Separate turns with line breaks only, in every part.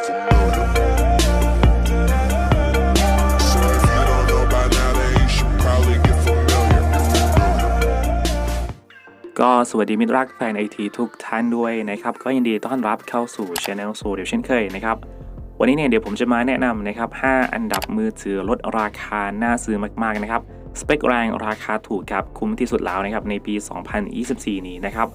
ก็สวัสดีมิตรรักแฟนไอทีทุกท่านด้วยนะครับ ก็ยินดีต้อนรับเข้าสู่ช anel โซเดียวเช่นเคยนะครับ วันนี้เนี่ยเดี๋ยวผมจะมาแนะนำนะครับ 5 อันดับมือถือลดราคาน่าซื้อมากๆนะครับ สเปคแรงราคาถูกครับคุ้มที่สุดแล้วนะครับในปี 2024 นี้นะครับ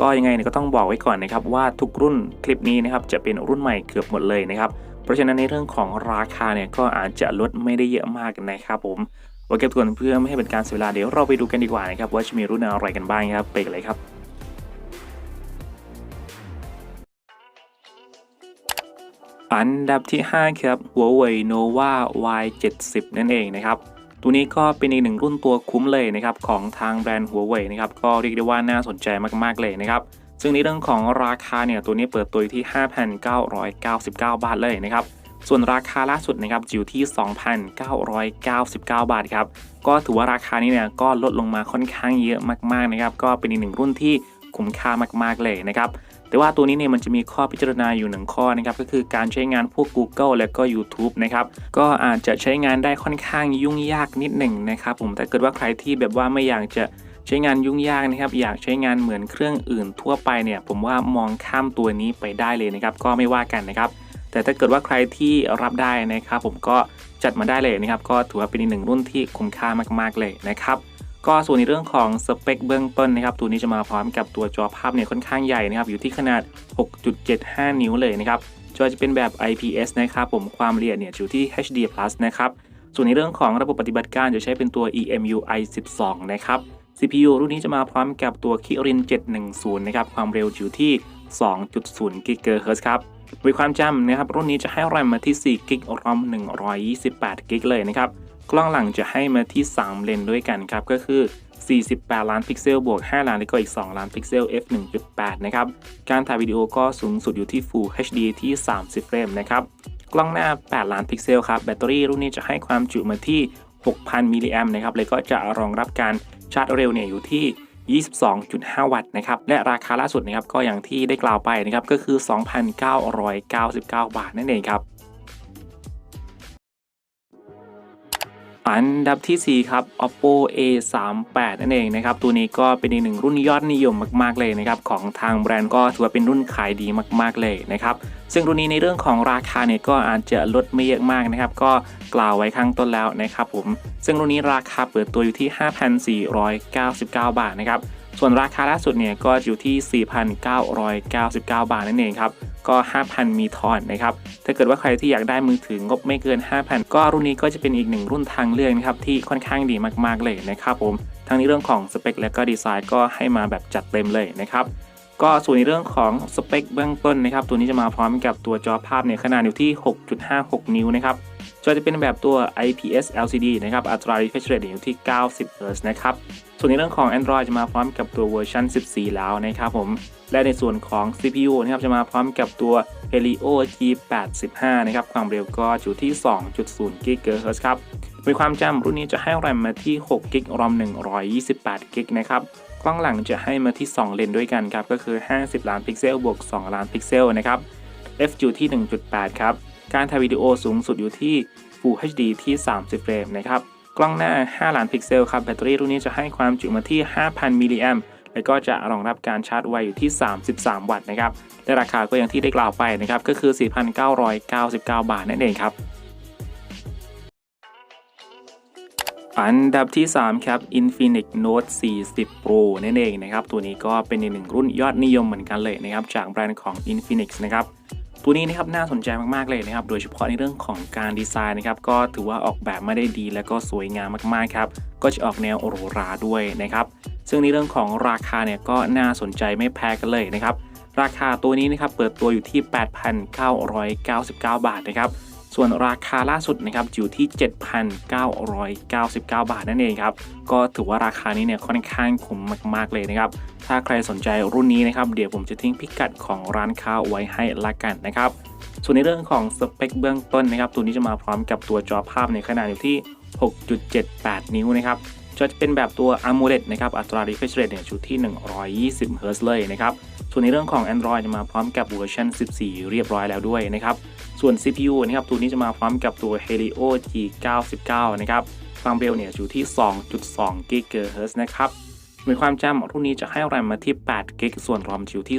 ก็ยังไงเนี่ยก็ต้องบอกไว้ก่อนนะครับว่าทุกรุ่นคลิปนี้นะครับจะเป็นรุ่นใหม่เกือบหมดเลยนะครับ เพราะฉะนั้นในเรื่องของราคาเนี่ยก็อาจจะลดไม่ได้เยอะมากนะครับผมโอเคทุกคนเพื่อไม่ให้เป็นการเสียเวลาเดี๋ยวเราไปดูกันดีกว่านะครับว่าจะมีรุ่นอะไรกันบ้างครับไปกันเลยครับอันดับที่ 5 ครับ Huawei Nova Y70 นั่นเองนะครับ ตัวนี้ก็เป็นอีกหนึ่งรุ่นตัวคุ้มเลยนะครับของทางแบรนด์ Huawei นะครับก็เรียกได้ว่าน่าสนใจมากๆเลยนะครับซึ่งในเรื่องของราคาเนี่ยตัวนี้เปิดตัวอยู่ที่ 5,999 บาทเลยนะครับส่วนราคาล่าสุดนะครับอยู่ที่ 2,999 บาทครับก็ถือว่าราคานี้เนี่ยก็ลดลงมาค่อนข้างเยอะมากๆนะครับก็เป็นอีกหนึ่งรุ่นที่คุ้มค่ามากๆเลยนะครับ แต่ว่าตัวนี้เนี่ยมันจะมีข้อพิจารณาอยู่หนึ่งข้อนะครับก็คือการใช้งานพวก Google และก็ YouTube นะครับก็อาจจะใช้งานได้ค่อนข้างยุ่งยากนิดหนึ่งนะครับผมแต่เกิดว่าใครที่แบบว่าไม่อยากจะใช้งานยุ่งยากนะครับ อยากใช้งานเหมือนเครื่องอื่นทั่วไปเนี่ย ผมว่ามองข้ามตัวนี้ไปได้เลยนะครับ ก็ไม่ว่ากันนะครับ แต่ถ้าเกิดว่าใครที่รับได้นะครับ ผมก็จัดมาได้เลยนะครับ ก็ถือว่าเป็นอีกหนึ่งรุ่นที่คุ้มค่ามากๆเลยนะครับ ก็ส่วนในเรื่องของสเปคเบื้องต้นนะครับตัวนี้จะมาพร้อมกับตัวจอภาพเนี่ยค่อนข้างใหญ่นะครับอยู่ที่ขนาด 6.75 นิ้วเลยนะครับจอจะเป็นแบบ IPS นะครับผมความละเอียดเนี่ยอยู่ที่ HD+ นะครับส่วนในเรื่องของระบบปฏิบัติการจะใช้เป็นตัว EMUI 12 นะครับ CPU รุ่นนี้จะมาพร้อมกับตัว Kirin 710 นะครับ ความเร็วอยู่ที่ 2.0 GHz ครับโดยความจำนะครับ รุ่นนี้จะให้แรมมาที่ 4 g b ROM 128 g b เลยนะครับ กล้องหลังจะให้มาที่ 3 เลนด้วยกันครับ ก็คือ 48 ล้านพิกเซลบวก 5 ล้านแล้วก็อีก 2 ล้านพิกเซล f 1.8 นะครับ การถ่ายวิดีโอก็สูงสุดอยู่ที่ Full HD ที่ 30 เฟรมนะครับ กล้องหน้า 8 ล้านพิกเซลครับ แบตเตอรี่รุ่นนี้จะให้ความจุมาที่ 6,000 มิลลิแอมนะครับ เลยก็จะรองรับการชาร์จเร็วเนี่ยอยู่ที่22.5 วัตต์นะครับ และราคาล่าสุดนะครับก็อย่างที่ได้กล่าวไปนะครับก็คือ 2,999 บาทนั่นเองครับ อันดับทีสี่ 4 ครับ oppo a 3 8นั่นเองนะครับ ตัวนี้ก็เป็นอีกหนึ่งรุ่นยอดนิยมมากๆเลยนะครับ ของทางแบรนด์ก็ถือว่าเป็นรุ่นขายดีมากๆเลยนะครับ ซึ่งรุ่นนี้ในเรื่องของราคาเนี่ยก็อาจจะลดไม่เยอะมากนะครับ ก็กล่าวไว้ข้างต้นแล้วนะครับผม ซึ่งรุ่นนี้ราคาเปิดตัวอยู่ที่ 5,499 บาทนะครับ ส่วนราคาล่าสุดเนี่ยก็อยู่ที่ 4,999 บาทนั่นเองครับ ก็ 5,000 มีทอนนะครับ ถ้าเกิดว่าใครที่อยากได้มือถืองบไม่เกิน 5,000 ก็รุ่นนี้ก็จะเป็นอีกหนึ่งรุ่นทางเลือกนะครับที่ค่อนข้างดีมากๆเลยนะครับผม ทั้งในเรื่องของสเปคและก็ดีไซน์ก็ให้มาแบบจัดเต็มเลยนะครับ ก็ส่วนในเรื่องของสเปคเบื้องต้นนะครับ ตัวนี้จะมาพร้อมกับตัวจอภาพในขนาดอยู่ที่ 6.56 นิ้วนะครับ จอจะเป็นแบบตัว IPS LCD นะครับ อัตรา refresh rate อยู่ที่ 90 Hz นะครับ ส่วนในเรื่องของ Android จะมาพร้อมกับตัวเวอร์ชัน 14 แล้วนะครับผม และในส่วนของ CPU นะครับ จะมาพร้อมกับตัว Helio G85 นะครับ ความเร็วก็อยู่ที่ 2.0 GHz ครับโดยความจำรุ่นนี้จะให้แรมมาที่ 6 g b ROM 128 g b นะครับ กล้องหลังจะให้มาที่ 2 เลนด้วยกันครับ ก็คือ 50 ล้านพิกเซล บวก 2 ล้านพิกเซล นะครับ f อยู่ที่ 1.8 ครับ การถ่ายวิดีโอสูงสุดอยู่ที่ Full HD ที่ 30 เฟรมนะครับ กล้องหน้า 5 ล้านพิกเซลครับ แบตเตอรี่รุ่นนี้จะให้ความจุมาที่ 5,000 มิลลิแอมและก็จะรองรับการชาร์จไวอยู่ที่ 33 วัตต์นะครับและราคาก็อย่างที่ได้กล่าวไปนะครับ ก็คือ 4,999 บาทนั่นเองครับ อันดับที่ 3 ครับ Infinix Note 40 Pro นั่นเองนะครับ ตัวนี้ก็เป็นอีกหนึ่งรุ่นยอดนิยมเหมือนกันเลยนะครับ จากแบรนด์ของ Infinix นะครับ ตัวนี้นะครับน่าสนใจมากๆเลยนะครับ โดยเฉพาะในเรื่องของการดีไซน์นะครับ ก็ถือว่าออกแบบมาได้ดี และก็สวยงามมากๆครับ ก็จะออกแนวโอโรราด้วยนะครับ ซึ่งในเรื่องของราคาเนี่ยก็น่าสนใจไม่แพ้กันเลยนะครับ ราคาตัวนี้นะครับเปิดตัวอยู่ที่ 8,999 บาทนะครับ ส่วนราคาล่าสุดนะครับอยู่ที่ 7,999 บาทนั่นเองครับ ก็ถือว่าราคานี้เนี่ยค่อนข้างคุ้มมาก ๆ เลยนะครับ ถ้าใครสนใจรุ่นนี้นะครับ เดี๋ยวผมจะทิ้งพิกัดของร้านค้าไว้ให้ละกันนะครับ ส่วนในเรื่องของสเปคเบื้องต้นนะครับ ตัวนี้จะมาพร้อมกับตัวจอภาพในขนาดอยู่ที่ 6.78 นิ้วนะครับจะเป็นแบบตัว AMOLED นะครับ อัตรา refresh rate เนี่ยอยู่ที่ 120 Hz เลยนะครับ ส่วนในเรื่องของ Android จะมาพร้อมกับเวอร์ชัน14 เรียบร้อยแล้วด้วยนะครับ ส่วน CPU นะครับตัวนี้จะมาพร้อมกับตัว Helio G99 นะครับความเร็วเนี่ยอยู่ที่ 2.2 GHz นะครับมีความจำรุ่นนี้จะให้แรมมาที่8 g b ส่วนรอมอยู่ที่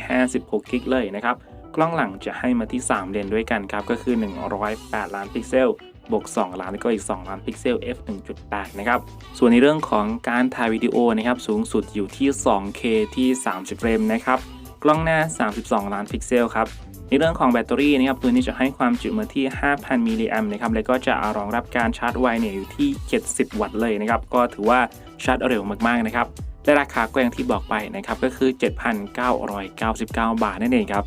256 g b เลยนะครับ กล้องหลังจะให้มาที่ 3 เลนด้วยกันครับ ก็คือ 108 ล้านพิกเซล บวก 2 ล้านแล้วก็อีก 2 ล้านพิกเซล f 1.8 นะครับ ส่วนในเรื่องของการถ่ายวิดีโอนะครับ สูงสุดอยู่ที่ 2K ที่ 30 เฟรมนะครับ กล้องหน้า 32 ล้านพิกเซลครับ ในเรื่องของแบตเตอรี่นะครับตัวนี้จะให้ความจุมาที่ 5,000 มิลลิแอมป์นะครับแล้วก็จะรองรับการชาร์จไวเนี่ยอยู่ที่ 70 วัตต์เลยนะครับก็ถือว่าชาร์จเร็วมากๆนะครับและราคาก็อย่างที่บอกไปนะครับก็คือ 7,999 บาทนั่นเองครับ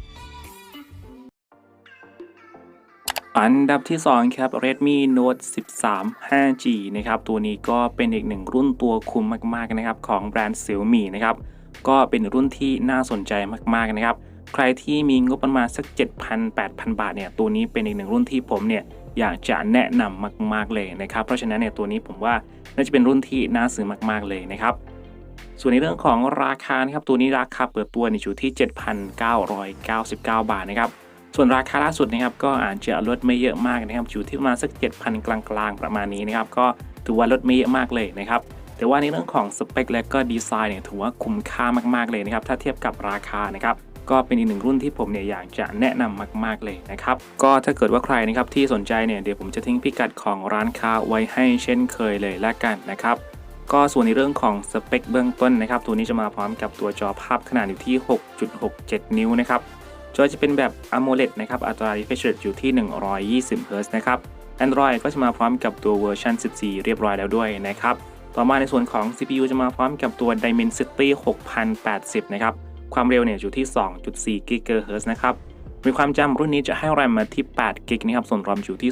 อันดับที่ 2 ครับ Redmi Note 13 5G นะครับ ตัวนี้ก็เป็นอีกหนึ่งรุ่นตัวคุ้มมาก ๆ นะครับ ของแบรนด์ Xiaomi นะครับ ก็เป็นรุ่นที่น่าสนใจมาก ๆ นะครับ ใครที่มีงบประมาณสัก 7,000-8,000 บาทเนี่ยตัวนี้เป็นอีกหนึ่งรุ่นที่ผมเนี่ยอยากจะแนะนำมากๆเลยนะครับ เพราะฉะนั้นเนี่ยตัวนี้ผมว่าน่าจะเป็นรุ่นที่น่าซื้อมากๆเลยนะครับ ส่วนในเรื่องของราคานะครับตัวนี้ราคาเปิดตัวในอยู่ที่ 7,999 บาทนะครับ ส่วนราคาล่าสุดนะครับก็อาจจะลดไม่เยอะมากนะครับอยู่ที่ประมาณสัก 7,000 กลางๆ ประมาณนี้นะครับ ก็ถือว่าลดไม่เยอะมากเลยนะครับ แต่ว่าในเรื่องของสเปคและก็ดีไซน์เนี่ยถือว่าคุ้มค่ามากๆเลยนะครับ ถ้าเทียบกับราคานะครับ ก็เป็นอีกหนึ่งรุ่นที่ผมเนี่ยอยากจะแนะนำมากๆเลยนะครับ ก็ถ้าเกิดว่าใครนะครับที่สนใจเนี่ยเดี๋ยวผมจะทิ้งพิกัดของร้านค้าไว้ให้เช่นเคยเลยละกันนะครับก็ส่วนในเรื่องของสเปคเบื้องต้นนะครับ ตัวนี้จะมาพร้อมกับตัวจอภาพขนาดอยู่ที่ 6.67 นิ้วนะครับ จอจะเป็นแบบ AMOLED นะครับ อัตรา refresh rate อยู่ที่ 120 Hz นะครับ Android ก็จะมาพร้อมกับตัวเวอร์ชัน 14 เรียบร้อยแล้วด้วยนะครับ ต่อมาในส่วนของ CPU จะมาพร้อมกับตัว Dimensity 6080 นะครับ ความเร็วเนี่ยอยู่ที่ 2.4 GHz นะครับ มีความจำรุ่นนี้จะให้แรมมาที่8 g b นะครับ ส่วนรอมอยู่ที่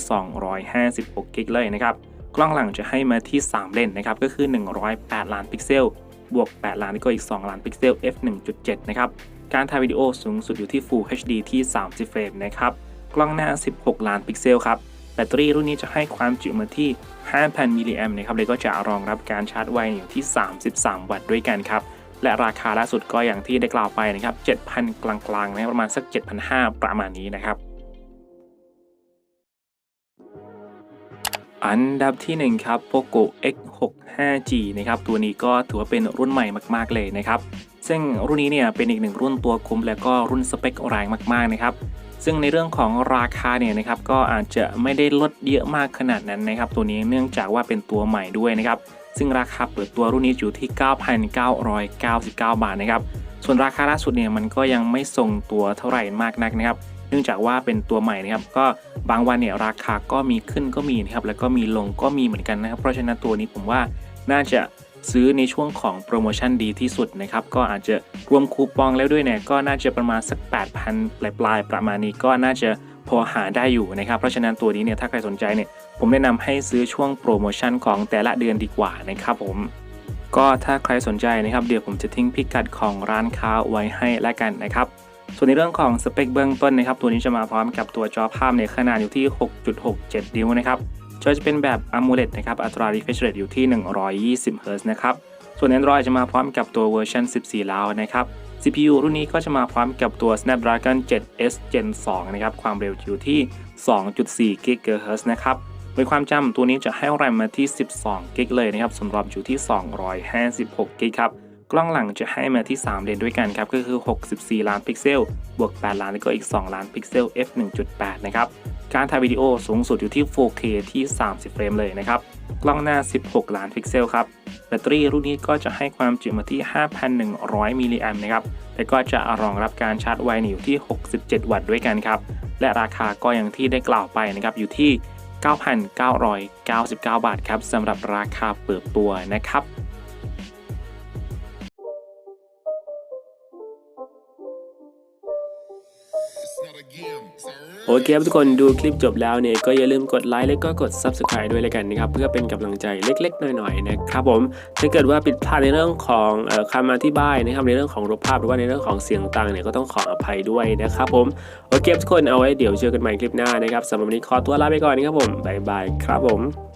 256 g b เลยนะครับ กล้องหลังจะให้มาที่ 3 เลนนะครับ ก็คือ 108 ล้านพิกเซล บวก 8 ล้านแล้วก็อีก 2 ล้านพิกเซล f 1.7 นะครับ การถ่ายวิดีโอสูงสุดอยู่ที่ Full HD ที่ 30 เฟรมนะครับ กล้องหน้า 16 ล้านพิกเซลครับแบตเตอรี่รุ่นนี้จะให้ความจุมาที่ 5,000 มิลลิแอมป์นะครับเลยก็จะรองรับการชาร์จไวอยู่ที่ 33 วัตต์ด้วยกันครับ และราคาล่าสุดก็อย่างที่ได้กล่าวไปนะครับ7,000 กลางๆนะประมาณสัก 7,500 ประมาณนี้นะครับ อันดับที่ 1 ครับ Poco X6 5G นะครับตัวนี้ก็ถือว่าเป็นรุ่นใหม่มาก ๆ เลยนะครับซึ่งรุ่นนี้เนี่ยเป็นอีกหนึ่งรุ่นตัวคุ้มและก็รุ่นสเปคแรงมากๆนะครับ ซึ่งในเรื่องของราคาเนี่ยนะครับก็อาจจะไม่ได้ลดเยอะมากขนาดนั้นนะครับ ตัวนี้เนื่องจากว่าเป็นตัวใหม่ด้วยนะครับ ซึ่งราคาเปิดตัวรุ่นนี้อยู่ที่ 9,999 บาทนะครับ ส่วนราคาล่าสุดเนี่ยมันก็ยังไม่ทรงตัวเท่าไหร่มากนักนะครับ เนื่องจากว่าเป็นตัวใหม่นะครับ ก็บางวันเนี่ยราคาก็มีขึ้นก็มีนะครับแล้วก็มีลงก็มีเหมือนกันนะครับ เพราะฉะนั้นตัวนี้ผมว่าน่าจะ ซื้อในช่วงของโปรโมชั่นดีที่สุดนะครับ ก็อาจจะรวมคูปองแล้วด้วยเนี่ยก็น่าจะประมาณสัก 8,000 ปลายๆประมาณนี้ก็น่าจะพอหาได้อยู่นะครับ เพราะฉะนั้นตัวนี้เนี่ยถ้าใครสนใจเนี่ยผมแนะนำให้ซื้อช่วงโปรโมชั่นของแต่ละเดือนดีกว่านะครับผมก็ถ้าใครสนใจนะครับเดี๋ยวผมจะทิ้งพิกัดของร้านค้าไว้ให้แล้วกันนะครับ ส่วนในเรื่องของสเปคเบื้องต้นนะครับ ตัวนี้จะมาพร้อมกับตัวจอภาพในขนาดอยู่ที่ 6.67 นิ้วนะครับ จอจะเป็นแบบ AMOLED นะครับ อัตรา refresh rate อยู่ที่ 120 Hz นะครับ ส่วน Android จะมาพร้อมกับตัวเวอร์ชัน 14 แล้วนะครับ CPU รุ่นนี้ก็จะมาพร้อมกับตัว Snapdragon 7S Gen 2 นะครับ ความเร็วอยู่ที่ 2.4 GHz นะครับ โดยความจำตัวนี้จะให้แรมมาที่ 12กิกเลยนะครับส่วนรอมอยู่ที่ 256กิกครับ กล้องหลังจะให้มาที่ 3 เลนด้วยกันครับ ก็คือ 64 ล้านพิกเซล บวก 8 ล้านแล้วก็อีก 2 ล้านพิกเซล f 1.8 นะครับ การถ่ายวิดีโอสูงสุดอยู่ที่ 4K ที่ 30 เฟรมเลยนะครับ กล้องหน้า 16 ล้านพิกเซลครับ แบตเตอรี่รุ่นนี้ก็จะให้ความจุมาที่ 5,100 มิลลิแอมป์นะครับ และก็จะรองรับการชาร์จไวอยู่ที่ 67 วัตต์ด้วยกันครับ และราคาก็อย่างที่ได้กล่าวไปนะครับอยู่ที่ 9,999 บาทครับสำหรับราคาเปิดตัวนะครับ
โอเคครับทุกคนดูคลิปจบแล้วเนี่ยก็อย่าลืมกดไลค์แล้วก็กด Subscribe ด้วยเลยกันนะครับ เพื่อเป็นกำลังใจเล็ก ๆ หน่อยๆนะครับผมถ้าเกิดว่าผิดพลาดในเรื่องของออคำอธิบายนะครับในเรื่องของรูปภาพหรือว่าในเรื่องของเสียงต่างเนี่ยก็ต้องขออภัยด้วยนะครับผมโอเคครับทุกคนเอาไว้เดี๋ยวเจอกันใหม่คลิปหน้านะครับสำหรับวันนี้ขอตัวลาไปก่อนนะครับผมบ๊ายบายครับผม